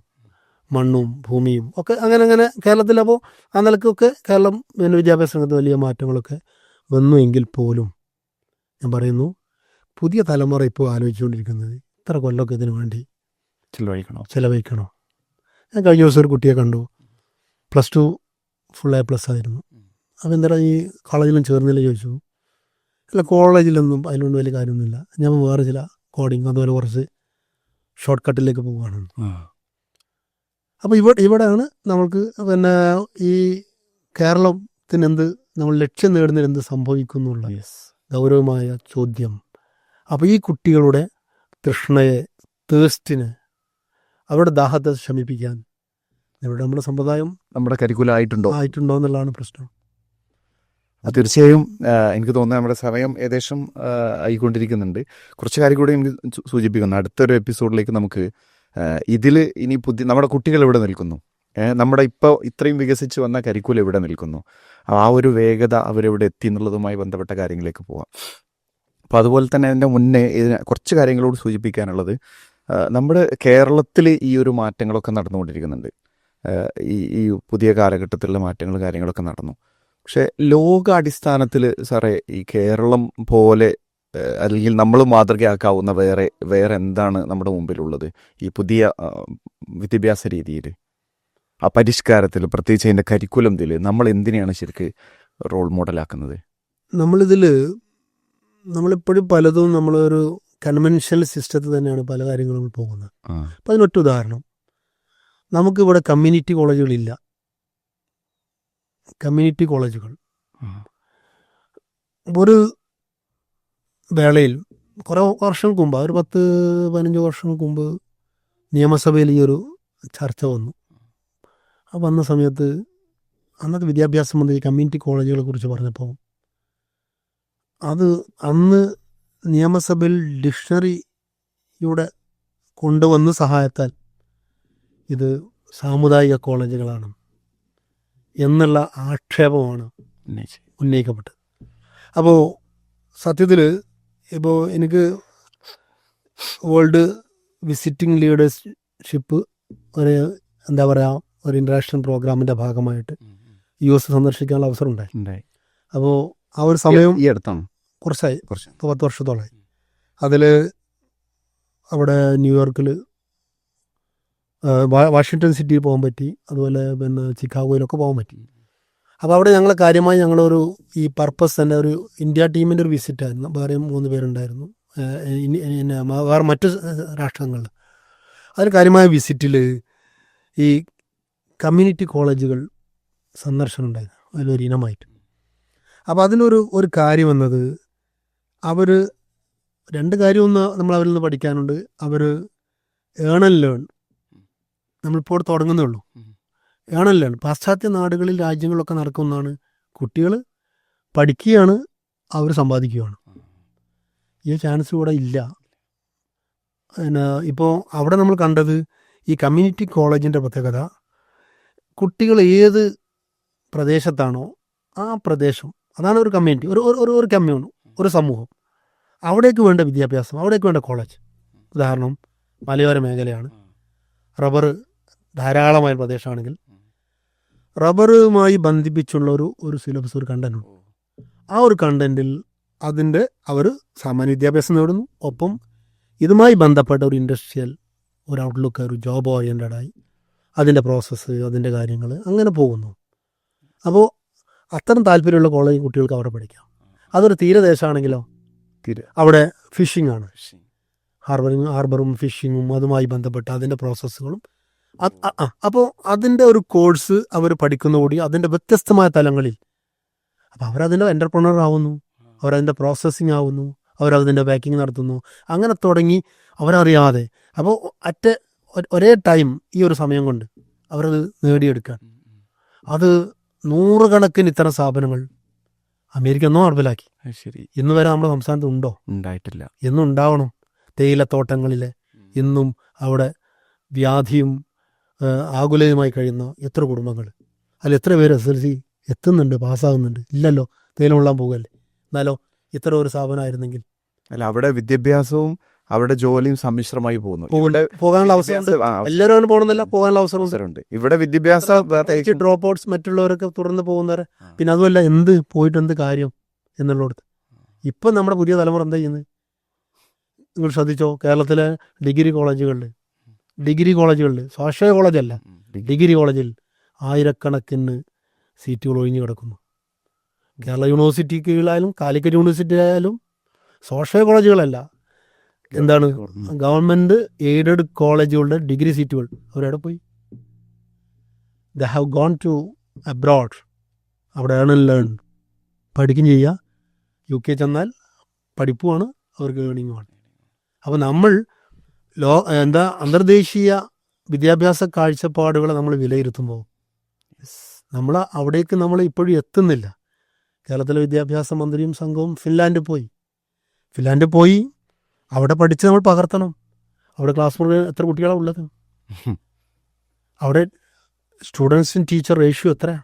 മണ്ണും ഭൂമിയും ഒക്കെ അങ്ങനെ അങ്ങനെ കേരളത്തിൽ അപ്പോൾ ആ നിലക്കൊക്കെ കേരളം പിന്നെ വിദ്യാഭ്യാസ രംഗത്ത് വലിയ മാറ്റങ്ങളൊക്കെ വന്നു എങ്കിൽ പോലും ഞാൻ പറയുന്നു പുതിയ തലമുറ ഇപ്പോൾ ആലോചിച്ചുകൊണ്ടിരിക്കുന്നത് ഇത്ര കൊല്ലമൊക്കെ ഇതിനു വേണ്ടി ചിലവഴിക്കണോ? ചിലവഴിക്കണോ. ഞാൻ കഴിഞ്ഞ ദിവസം ഒരു കുട്ടിയെ കണ്ടു. Plus two full A plus ആയിരുന്നു. അപ്പോൾ എന്താ ഈ കോളേജിലും ചേർന്നില്ല ചോദിച്ചു. അല്ല കോളേജിലൊന്നും അതിനൊന്നും വലിയ കാര്യമൊന്നുമില്ല. ഞാൻ വേറെ ചില കോഡിങ് അതുപോലെ കുറച്ച് ഷോർട്ട് കട്ടിലേക്ക് പോവുകയാണ് അപ്പോൾ ഇവിടെ ഇവിടെയാണ് നമ്മൾക്ക് പിന്നെ ഈ കേരളത്തിനെന്ത് നമ്മൾ ലക്ഷ്യം നേടുന്നതിന് എന്ത് സംഭവിക്കുന്നു ഗൗരവമായ ചോദ്യം. അപ്പോൾ ഈ കുട്ടികളുടെ തൃഷ്ണയെ തേസ്റ്റിന് അവരുടെ ദാഹത്തെ ശമിപ്പിക്കാൻ ഇവിടെ നമ്മുടെ സമ്പ്രദായം നമ്മുടെ കരിക്കുലായിട്ടുണ്ടോ ആയിട്ടുണ്ടോ എന്നുള്ളതാണ് പ്രശ്നം. തീർച്ചയായും എനിക്ക് തോന്നുന്നത് നമ്മുടെ സമയം ഏകദേശം ആയിക്കൊണ്ടിരിക്കുന്നുണ്ട്. കുറച്ച് കാര്യം കൂടി എനിക്ക് സൂചിപ്പിക്കുന്നു. അടുത്തൊരു എപ്പിസോഡിലേക്ക് നമുക്ക് ഇതിൽ ഇനി പുതിയ നമ്മുടെ കുട്ടികൾ എവിടെ നിൽക്കുന്നു? നമ്മുടെ ഇപ്പോൾ ഇത്രയും വികസിച്ച് വന്ന കരിക്കുലം എവിടെ നിൽക്കുന്നു? ആ ഒരു വേഗത അവരെവിടെ എത്തി എന്നുള്ളതുമായി ബന്ധപ്പെട്ട കാര്യങ്ങളിലേക്ക് പോവാം. അപ്പോൾ അതുപോലെ തന്നെ അതിന്റെ മുന്നേ ഇതിന് കുറച്ച് കാര്യങ്ങളോട് സൂചിപ്പിക്കാനുള്ളത് നമ്മുടെ കേരളത്തിൽ ഈ ഒരു മാറ്റങ്ങളൊക്കെ നടന്നുകൊണ്ടിരിക്കുന്നുണ്ട്. ഈ ഈ പുതിയ കാലഘട്ടത്തിലുള്ള മാറ്റങ്ങൾ കാര്യങ്ങളൊക്കെ നടന്നു. പക്ഷെ ലോകാടിസ്ഥാനത്തിൽ സാറേ ഈ കേരളം പോലെ അല്ലെങ്കിൽ നമ്മൾ മാതൃകയാക്കാവുന്ന വേറെ വേറെ എന്താണ് നമ്മുടെ മുമ്പിലുള്ളത്? ഈ പുതിയ വിദ്യാഭ്യാസ രീതിയിൽ ആ പരിഷ്കാരത്തിൽ പ്രത്യേകിച്ച് അതിന്റെ കരിക്കുലത്തിൽ നമ്മൾ എന്തിനെയാണ് ശരിക്ക് റോൾ മോഡലാക്കുന്നത് നമ്മളിതിൽ നമ്മളിപ്പോഴും പലതും നമ്മളൊരു കൺവെൻഷണൽ സിസ്റ്റത്തിൽ തന്നെയാണ് പല കാര്യങ്ങളും പോകുന്നത്. അപ്പം അതിനൊറ്റ ഉദാഹരണം. നമുക്കിവിടെ കമ്മ്യൂണിറ്റി കോളേജുകളില്ല കമ്മ്യൂണിറ്റി കോളേജുകൾ. ഒരു വേളയിൽ കുറേ വർഷങ്ങൾക്ക് മുമ്പ് ഒരു പത്ത് പതിനഞ്ച് വർഷങ്ങൾക്ക് മുമ്പ് നിയമസഭയിൽ ഈ ഒരു ചർച്ച വന്നു. ആ വന്ന സമയത്ത് അന്നത്തെ വിദ്യാഭ്യാസ മന്ത്രി കമ്മ്യൂണിറ്റി കോളേജുകളെ കുറിച്ച് പറഞ്ഞപ്പോൾ അത് അന്ന് നിയമസഭയിൽ ഡിക്ഷണറിയുടെ കൊണ്ടുവന്ന് സഹായത്താൽ ഇത് സാമുദായിക കോളേജുകളാണ്. എന്നുള്ള ആക്ഷേപമാണ്. ഉന്നയിക്കപ്പെട്ടത്. അപ്പോൾ സത്യത്തിൽ ഇപ്പോൾ എനിക്ക് വേൾഡ് വിസിറ്റിംഗ് ലീഡർഷിപ്പ് ഒരു എന്താ പറയുക ഒരു ഇന്റർനാഷണൽ പ്രോഗ്രാമിന്റെ ഭാഗമായിട്ട് യു എസ് സന്ദർശിക്കാനുള്ള അവസരം ഉണ്ടായി. അപ്പോൾ ആ ഒരു സമയം ഈ അടുത്താണ്. കുറച്ചായി. കുറച്ച്. പത്ത് വർഷത്തോളമായി. അതിൽ അവിടെ ന്യൂയോർക്കിൽ വാഷിങ്ടൺ സിറ്റിയിൽ പോകാൻ പറ്റി. അതുപോലെ പിന്നെ ചിക്കാഗോയിലൊക്കെ പോകാൻ പറ്റി. അപ്പോൾ അവിടെ ഞങ്ങൾ കാര്യമായി ഞങ്ങളൊരു ഈ പർപ്പസ് തന്നെ ഒരു ഇന്ത്യ ടീമിന്റെ ഒരു വിസിറ്റ് ആയിരുന്നു. വേറെ മൂന്ന് പേരുണ്ടായിരുന്നു. പിന്നെ വേറെ മറ്റു രാഷ്ട്രങ്ങളിൽ അതിന് കാര്യമായ വിസിറ്റിൽ ഈ കമ്മ്യൂണിറ്റി കോളേജുകൾ സന്ദർശനം ഉണ്ടായിരുന്നു. അതിലൊരു ഇനമായിട്ട്. അപ്പോൾ അതിലൊരു ഒരു കാര്യം വന്നത് അവർ രണ്ട് കാര്യമൊന്ന് നമ്മൾ അവരിൽ നിന്ന് പഠിക്കാനുണ്ട്. അവർ ഏൺ ആൻഡ് ലേൺ നമ്മളിപ്പോൾ തുടങ്ങുന്നേ ഉള്ളൂ. ലേൺ പാശ്ചാത്യ നാടുകളിൽ രാജ്യങ്ങളൊക്കെ നടക്കുന്നതാണ്. കുട്ടികൾ പഠിക്കുകയാണ് അവർ സമ്പാദിക്കുകയാണ്. ഈ ചാൻസ് ഇവിടെ ഇല്ല. പിന്നെ ഇപ്പോൾ അവിടെ നമ്മൾ കണ്ടത് ഈ കമ്മ്യൂണിറ്റി കോളേജിന്റെ പ്രത്യേകത. കുട്ടികൾ ഏത് പ്രദേശത്താണോ ആ പ്രദേശം അതാണ് ഒരു കമ്മ്യൂണിറ്റി ഒരു ഒരു- ഒരു ഒരു കമ്മ്യൂൺ ഒരു സമൂഹം. അവിടേക്ക് വേണ്ട വിദ്യാഭ്യാസം അവിടേക്ക് വേണ്ട കോളേജ് ഉദാഹരണം മലയോര മേഖലയാണ്. റബ്ബർ ധാരാളമായ പ്രദേശമാണെങ്കിൽ റബ്ബറുമായി ബന്ധിപ്പിച്ചുള്ള ഒരു ഒരു സിലബസ് ഒരു കണ്ടന്റ് ഉണ്ട്. ആ ഒരു കണ്ടന്റിൽ അതിന്റെ അവർ സാമാന്യ വിദ്യാഭ്യാസം നേടുന്നു. ഒപ്പം ഇതുമായി ബന്ധപ്പെട്ട ഒരു ഇൻഡസ്ട്രിയൽ ഒരു ഔട്ട്ലുക്ക് ഒരു ജോബ് ഓറിയന്റഡായി അതിന്റെ പ്രോസസ്സ് അതിന്റെ കാര്യങ്ങൾ അങ്ങനെ പോകുന്നു. അപ്പോൾ അത്തരം താല്പര്യമുള്ള കോളേജ് കുട്ടികൾക്ക് അവിടെ പഠിക്കാം. അതൊരു തീരദേശമാണെങ്കിലോ? തീരെ. അവിടെ ഫിഷിംഗ് ആണ്. ഹാർബറിങ് ഹാർബറും ഫിഷിങ്ങും അതുമായി ബന്ധപ്പെട്ട അതിന്റെ പ്രോസസ്സുകളും അപ്പോൾ അതിന്റെ ഒരു കോഴ്സ് അവർ പഠിക്കുന്നതോടി അതിന്റെ വ്യത്യസ്തമായ തലങ്ങളിൽ. അപ്പോൾ അവരതിന്റെ എന്റർപ്രണർ ആവുന്നു. അവരതിന്റെ പ്രോസസ്സിങ് ആവുന്നു. അവരതിന്റെ പാക്കിംഗ് നടത്തുന്നു. അങ്ങനെ തുടങ്ങി അവരറിയാതെ. അപ്പോൾ അറ്റ് ഒരേ ടൈം ഈ ഒരു സമയം കൊണ്ട് അവരത് നേടിയെടുക്കാൻ. അത് നൂറുകണക്കിന് ഇത്തരം സ്ഥാപനങ്ങൾ അമേരിക്ക ഒന്നും നടപ്പിലാക്കി. ശരി ഇന്ന് വരെ നമ്മുടെ സംസ്ഥാനത്ത് ഉണ്ടോ? ഉണ്ടായിട്ടില്ല. എന്നും ഉണ്ടാവണം തേയിലത്തോട്ടങ്ങളിലെ ഇന്നും അവിടെ വ്യാധിയും ആകുലയുമായി കഴിയുന്ന എത്ര കുടുംബങ്ങൾ? അതിൽ എത്ര പേര് എസ് എൽ സി എത്തുന്നുണ്ട് പാസ്സാകുന്നുണ്ട്? ഇല്ലല്ലോ തേയില കൊള്ളാൻ പോകുകയല്ലേ എന്നാലോ ഇത്ര ഒരു സ്ഥാപനമായിരുന്നെങ്കിൽ. അല്ല അവിടെ വിദ്യാഭ്യാസവും അവിടെ ജോലിയും സമ്മിശ്രമായി പോകുന്നു. പോകാനുള്ള അവസരമുണ്ട് എല്ലാവരും അങ്ങനെ പോകണമെന്നില്ല പോകാനുള്ള അവസരമുണ്ട് അവസരമുണ്ട്. ഇവിടെ വിദ്യാഭ്യാസ ഡ്രോപ്പ് ഔട്ട്സ് മറ്റുള്ളവരൊക്കെ തുറന്ന് പോകുന്നവരെ. പിന്നെ അതുമല്ല എന്ത് പോയിട്ട് എന്ത് കാര്യം എന്നുള്ളടത്ത്. ഇപ്പം നമ്മുടെ പുതിയ തലമുറ എന്താ ചെയ്യുന്നത്? നിങ്ങൾ ശ്രദ്ധിച്ചോ? കേരളത്തിലെ ഡിഗ്രി കോളേജുകളിൽ ഡിഗ്രി കോളേജുകളിൽ സ്വാശ്രയ കോളേജല്ല ഡിഗ്രി. കോളേജിൽ ആയിരക്കണക്കിന് സീറ്റുകൾ ഒഴിഞ്ഞു കിടക്കുന്നു. കേരള യൂണിവേഴ്സിറ്റി കീഴിലായാലും കാലിക്കറ്റ് യൂണിവേഴ്സിറ്റി ആയാലും സ്വാശ്രയ കോളേജുകളല്ല. എന്താണ്. ഗവൺമെന്റ് എയ്ഡഡ് കോളേജുകളുടെ ഡിഗ്രി സീറ്റുകൾ അവരെവിടെ പോയി? They have gone to abroad അവിടെ ഏൺ ആൻഡ് ലേൺ പഠിക്കുകയും ചെയ്യുക. യു കെ ചെന്നാൽ പഠിപ്പുമാണ് അവർക്ക് ഏണിങ്ങുമാണ് അപ്പോൾ നമ്മൾ ലോ എന്താ അന്തർദേശീയ വിദ്യാഭ്യാസ കാഴ്ചപ്പാടുകളെ നമ്മൾ വിലയിരുത്തുമ്പോൾ നമ്മൾ അവിടേക്ക് നമ്മൾ ഇപ്പോഴും എത്തുന്നില്ല. കേരളത്തിലെ വിദ്യാഭ്യാസ മന്ത്രിയും സംഘവും ഫിൻലാൻഡ് പോയി. ഫിൻലാൻഡ് പോയി അവിടെ പഠിച്ച് നമ്മൾ പകർത്തണം. അവിടെ ക്ലാസ് മുറിയിൽ എത്ര കുട്ടികളാണ് ഉള്ളത്? അവിടെ സ്റ്റുഡൻസും ടീച്ചർ റേഷ്യോ എത്ര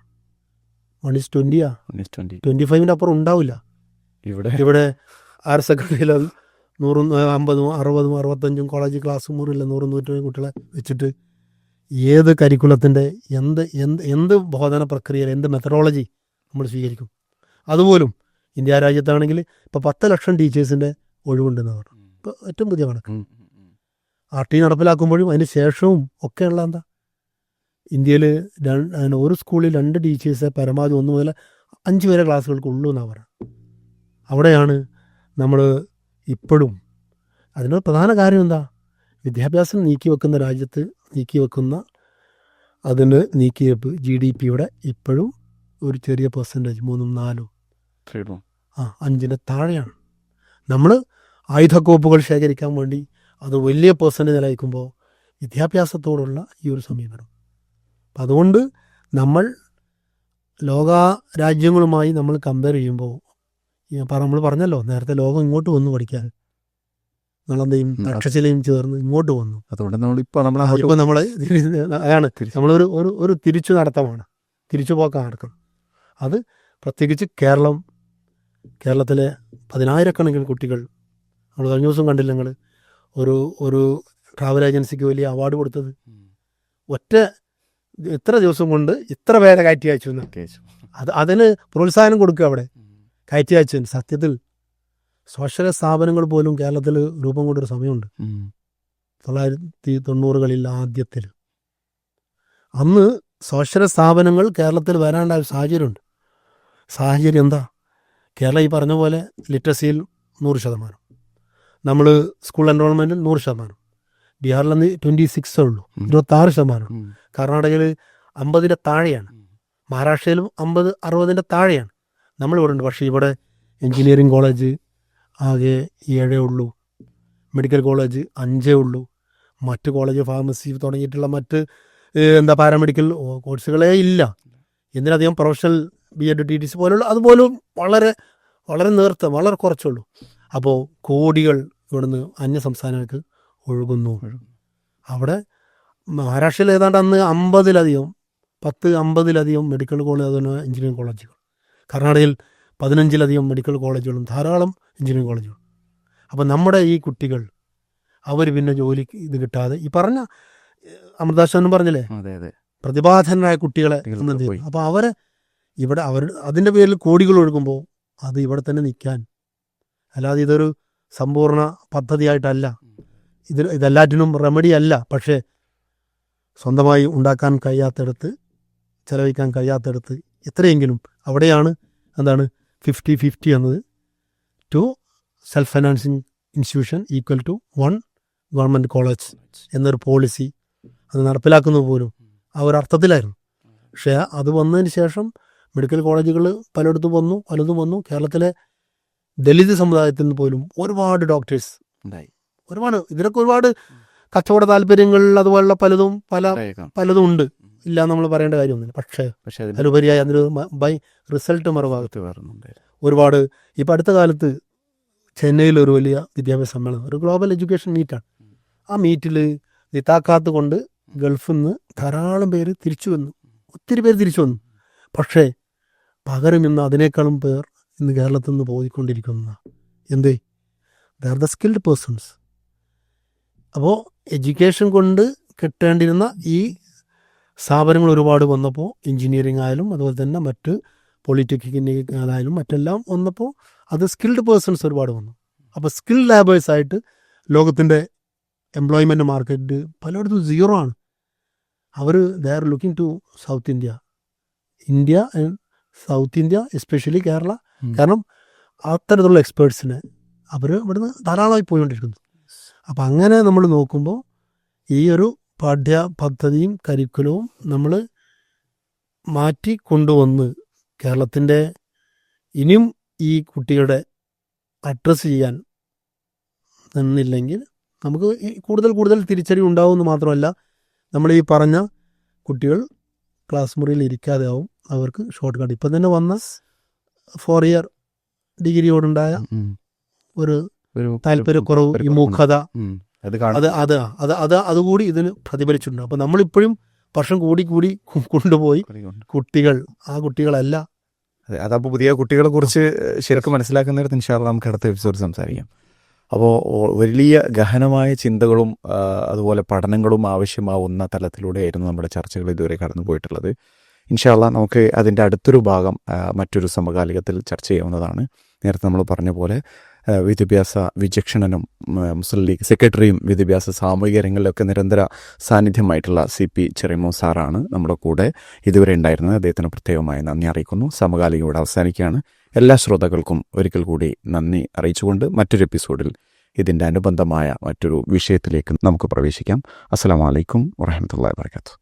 വൺ ഇസ് ട്വന്റിയാ? ട്വന്റി. ഫൈവിന്റെ അപ്പുറം ഉണ്ടാവില്ല. ഇവിടെ? ഇവിടെ ആർ സെക്കൻഡറിയിലും നൂറും അമ്പതും അറുപതും അറുപത്തഞ്ചും കോളേജ് ക്ലാസ് മുറിയില്ല നൂറും നൂറ്റി കുട്ടികളെ വെച്ചിട്ട് ഏത് കരിക്കുലത്തിന്റെ എന്ത് എന്ത് എന്ത് ബോധന പ്രക്രിയ എന്ത് മെത്തഡോളജി നമ്മൾ സ്വീകരിക്കും? അതുപോലും ഇന്ത്യ രാജ്യത്താണെങ്കിൽ ഇപ്പോൾ പത്ത് ലക്ഷം ടീച്ചേഴ്സിന്റെ ഒഴിവുണ്ടെന്ന് പറഞ്ഞു ഇപ്പോൾ ഏറ്റവും പുതിയ കണക്ക്. ആർ ടി നടപ്പിലാക്കുമ്പോഴും അതിന് ശേഷവും ഒക്കെയുള്ള എന്താ? ഇന്ത്യയിൽ രണ്ട് ഒരു സ്കൂളിൽ രണ്ട് ടീച്ചേഴ്സ് പരമാവധി ഒന്ന് മുതൽ അഞ്ച് വരെ ക്ലാസ്സുകൾക്ക് ഉള്ളൂ എന്നാണ് പറയുന്നത് അവിടെയാണ് നമ്മൾ ഇപ്പോഴും. അതിന് പ്രധാന കാര്യം എന്താ? വിദ്യാഭ്യാസം നീക്കി വെക്കുന്ന രാജ്യത്ത് നീക്കി വെക്കുന്ന അതിന് നീക്കിവെപ്പ് ജി ഡി പിയുടെ ഇപ്പോഴും ഒരു ചെറിയ പെർസെന്റേജ് മൂന്നും നാലും. ആ അഞ്ചിന്റെ താഴെയാണ്. നമ്മൾ ആയുധക്കോപ്പുകൾ ശേഖരിക്കാൻ വേണ്ടി അത് വലിയ പെർസെന്റേജ് നിലനിൽക്കുമ്പോൾ വിദ്യാഭ്യാസത്തോടുള്ള ഈ ഒരു സമീപനം അപ്പം അതുകൊണ്ട് നമ്മൾ ലോക രാജ്യങ്ങളുമായി നമ്മൾ കമ്പയർ ചെയ്യുമ്പോൾ നമ്മൾ പറഞ്ഞല്ലോ നേരത്തെ ലോകം ഇങ്ങോട്ട് വന്നു പഠിക്കാൻ. നളന്തയും തക്ഷശിലയും ചേർന്ന് ഇങ്ങോട്ട് വന്നു. അതുകൊണ്ട് നമ്മൾ നമ്മളെ നമ്മൾ ഇപ്പം നമ്മൾ അതാണ്. നമ്മളൊരു ഒരു ഒരു തിരിച്ചു നടത്തമാണ്. തിരിച്ചു പോക്കാൻ നടക്കുന്നത് അത് പ്രത്യേകിച്ച് കേരളം കേരളത്തിലെ പതിനായിരക്കണക്കിന് കുട്ടികൾ നമ്മൾ കഴിഞ്ഞ ദിവസം കണ്ടില്ല ഞങ്ങൾ ഒരു ഒരു ട്രാവൽ ഏജൻസിക്ക് വലിയ അവാർഡ് കൊടുത്തത്. ഒറ്റ ഇത്ര ദിവസം കൊണ്ട് ഇത്ര പേരെ കയറ്റി അയച്ചു അത് അതിന് പ്രോത്സാഹനം കൊടുക്കുക അവിടെ. കയറ്റി അയച്ചു സത്യത്തിൽ സ്വാശ്രയ സ്ഥാപനങ്ങൾ പോലും കേരളത്തിൽ രൂപം കൊണ്ടൊരു സമയമുണ്ട്. തൊള്ളായിരത്തി തൊണ്ണൂറുകളിൽ ആദ്യത്തിൽ. അന്ന് സ്വാശ്രയ സ്ഥാപനങ്ങൾ കേരളത്തിൽ വരാണ്ട ഒരു സാഹചര്യമുണ്ട്. സാഹചര്യം എന്താ? കേരളം ഈ പറഞ്ഞ പോലെ ലിറ്ററസിയിൽ നൂറ് ശതമാനം. നമ്മൾ സ്കൂൾ എൻറോൾമെന്റിൽ നൂറ് ശതമാനം. ബീഹാറിൽ ട്വന്റി സിക്സേ ഉള്ളൂ. ഇരുപത്താറ് ശതമാനം. കർണാടകയിൽ അമ്പതിന്റെ താഴെയാണ്. മഹാരാഷ്ട്രയിലും അമ്പത് അറുപതിന്റെ താഴെയാണ്. നമ്മളിവിടെ ഉണ്ട് പക്ഷേ ഇവിടെ എഞ്ചിനീയറിംഗ് കോളേജ് ആകെ ഏഴേ ഉള്ളൂ. മെഡിക്കൽ കോളേജ് അഞ്ചേ ഉള്ളൂ. മറ്റ് കോളേജ് ഫാർമസി തുടങ്ങിയിട്ടുള്ള മറ്റ് എന്താ പാരാമെഡിക്കൽ കോഴ്സുകളേ ഇല്ല. എന്തിനധികം professional B Ed T T C പോലുള്ള അതുപോലും വളരെ വളരെ നേർത്ത വളരെ കുറച്ചുള്ളൂ. അപ്പോൾ കോടികൾ ഇവിടുന്ന് അന്യ സംസ്ഥാനങ്ങൾക്ക് ഒഴുകുന്നു. അവിടെ മഹാരാഷ്ട്രയിൽ ഏതാണ്ട് അന്ന് അമ്പതിലധികം പത്ത് അമ്പതിലധികം മെഡിക്കൽ കോളേജ് അതുപോലെ എഞ്ചിനീയറിംഗ് കോളേജുകൾ. കർണാടകയിൽ പതിനഞ്ചിലധികം മെഡിക്കൽ കോളേജുകളും ധാരാളം എഞ്ചിനീയറിംഗ് കോളേജുകളും. അപ്പോൾ നമ്മുടെ ഈ കുട്ടികൾ അവർ പിന്നെ ജോലി ഇത് കിട്ടാതെ ഈ പറഞ്ഞ അമൃതാശാനും പറഞ്ഞില്ലേ? പ്രതിഭാധനായ പ്രതിഭാധനരായ കുട്ടികളെ അപ്പോൾ അവരെ ഇവിടെ അവർ അതിന്റെ പേരിൽ കോടികൾ ഒഴുകുമ്പോൾ അത് ഇവിടെ തന്നെ നിൽക്കാൻ. അല്ലാതെ ഇതൊരു സമ്പൂർണ പദ്ധതിയായിട്ടല്ല. ഇത് ഇതെല്ലാറ്റിനും റെമഡി അല്ല. പക്ഷേ സ്വന്തമായി ഉണ്ടാക്കാൻ കഴിയാത്തടത്ത് ചെലവഴിക്കാൻ കഴിയാത്തടത്ത് എത്രയെങ്കിലും അവിടെയാണ് എന്താണ് ഫിഫ്റ്റി ഫിഫ്റ്റി എന്നത്. Two self financing institution equal to one government college എന്നൊരു പോളിസി അത് നടപ്പിലാക്കുന്നത് പോലും ആ ഒരു അർത്ഥത്തിലായിരുന്നു. പക്ഷേ അത് വന്നതിന് ശേഷം മെഡിക്കൽ കോളേജുകൾ പലയിടത്തും വന്നു പലതും വന്നു. കേരളത്തിലെ ദലിത് സമുദായത്തിൽ നിന്ന് പോലും ഒരുപാട് ഡോക്ടേഴ്സ് ഉണ്ടായി. ഒരുപാട് ഇതിനൊക്കെ ഒരുപാട് കച്ചവട താല്പര്യങ്ങൾ അതുപോലുള്ള പലതും പല പലതും ഉണ്ട്. ഇല്ല നമ്മൾ പറയേണ്ട കാര്യമൊന്നുമില്ല. പക്ഷേ പക്ഷേ അതിലുപരിയായി അതിന് ബൈ റിസൾട്ട് മറുഭാഗത്ത് വരുന്നുണ്ട് ഒരുപാട് ഇപ്പം അടുത്ത കാലത്ത് ചെന്നൈയിൽ ഒരു വലിയ വിദ്യാഭ്യാസ സമ്മേളനം ഒരു ഗ്ലോബൽ എഡ്യൂക്കേഷൻ മീറ്റാണ്. ആ മീറ്റിൽ നിതാക്കാത്ത് കൊണ്ട് ഗൾഫിൽ നിന്ന് ധാരാളം പേര് തിരിച്ചു വന്നു. ഒത്തിരി പേര് തിരിച്ചു വന്നു. പക്ഷേ പകരം ഇന്ന് അതിനേക്കാളും പേർ ഇന്ന് കേരളത്തിൽ നിന്ന് പോയിക്കൊണ്ടിരിക്കുന്ന എന്തേ? ദർ ദ സ്കിൽഡ് പേഴ്സൺസ് അപ്പോൾ എഡ്യൂക്കേഷൻ കൊണ്ട് കിട്ടേണ്ടിരുന്ന ഈ സ്ഥാപനങ്ങൾ ഒരുപാട് വന്നപ്പോൾ എഞ്ചിനീയറിംഗ് ആയാലും അതുപോലെ തന്നെ മറ്റ് പോളിടെക്നിക് ആയാലും മറ്റെല്ലാം വന്നപ്പോൾ അത് സ്കിൽഡ് പേഴ്സൺസ് ഒരുപാട് വന്നു. അപ്പോൾ സ്കിൽഡ് ലേബേഴ്സ് ആയിട്ട് ലോകത്തിന്റെ എംപ്ലോയ്മെന്റ് മാർക്കറ്റ് പലയിടത്തും സീറോ ആണ്. അവർ they are looking to South India India and South India especially Kerala. കാരണം അത്തരത്തിലുള്ള എക്സ്പേർട്സിനെ അവർ ഇവിടുന്ന് ധാരാളമായി പോയിക്കൊണ്ടിരിക്കുന്നു. അപ്പം അങ്ങനെ നമ്മൾ നോക്കുമ്പോൾ ഈ ഒരു പാഠ്യ പദ്ധതിയും കരിക്കുലവും നമ്മൾ മാറ്റി കൊണ്ടുവന്ന് കേരളത്തിന്റെ ഇനിയും ഈ കുട്ടികളുടെ അഡ്രസ്സ് ചെയ്യാൻ നിന്നില്ലെങ്കിൽ നമുക്ക് കൂടുതൽ കൂടുതൽ തിരിച്ചറിവ് ഉണ്ടാവുമെന്ന് മാത്രമല്ല നമ്മൾ ഈ പറഞ്ഞ കുട്ടികൾ ക്ലാസ് മുറിയിൽ ഇരിക്കാതെ ആവും. അവർക്ക് ഷോർട്ട് കട്ട് ഇപ്പം തന്നെ വന്ന ഫോർ ഇയർ ഡിഗ്രിയോടുണ്ടായ ഒരു താല്പര്യക്കുറവ് ഉം. അത് അത് അത് അത് അത് അതുകൂടി ഇതിന് പ്രതിഫലിച്ചിട്ടുണ്ട്. അപ്പോൾ നമ്മളിപ്പോഴും വർഷം കൂടി കൂടി കൊണ്ടുപോയി കുട്ടികൾ ആ കുട്ടികളല്ല. അതെ അതപ്പോൾ പുതിയ കുട്ടികളെ കുറിച്ച് ശരിക്കും മനസ്സിലാക്കുന്നിടത്ത് ഇൻഷാല്ല നമുക്ക് അടുത്ത എപ്പിസോഡ് സംസാരിക്കാം. അപ്പോൾ വലിയ ഗഹനമായ ചിന്തകളും അതുപോലെ പഠനങ്ങളും ആവശ്യമാവുന്ന തലത്തിലൂടെയായിരുന്നു നമ്മുടെ ചർച്ചകൾ ഇതുവരെ കടന്നു പോയിട്ടുള്ളത്. ഇൻഷാല്ല നമുക്ക് അതിന്റെ അടുത്തൊരു ഭാഗം മറ്റൊരു സമകാലികത്തിൽ ചർച്ച ചെയ്യാവുന്നതാണ്. നേരത്തെ നമ്മൾ പറഞ്ഞ പോലെ വിദ്യാഭ്യാസ വിചക്ഷണനും മുസ്ലിം ലീഗ് സെക്രട്ടറിയും വിദ്യാഭ്യാസ സാമൂഹിക രംഗങ്ങളിലൊക്കെ നിരന്തര സാന്നിധ്യമായിട്ടുള്ള സി പി ചെറിമോ സാറാണ് നമ്മുടെ കൂടെ ഇതുവരെ ഉണ്ടായിരുന്നത്. അദ്ദേഹത്തിന് പ്രത്യേകമായി നന്ദി അറിയിക്കുന്നു. സമകാലിക ഇവിടെ അവസാനിക്കുകയാണ്. എല്ലാ ശ്രോതാക്കൾക്കും ഒരിക്കൽ കൂടി നന്ദി അറിയിച്ചുകൊണ്ട് മറ്റൊരു എപ്പിസോഡിൽ ഇതിന്റെ അനുബന്ധമായ മറ്റൊരു വിഷയത്തിലേക്ക് നമുക്ക് പ്രവേശിക്കാം. അസ്സാം വലൈക്കും വറഹമത്തല്ലാ വാത്തു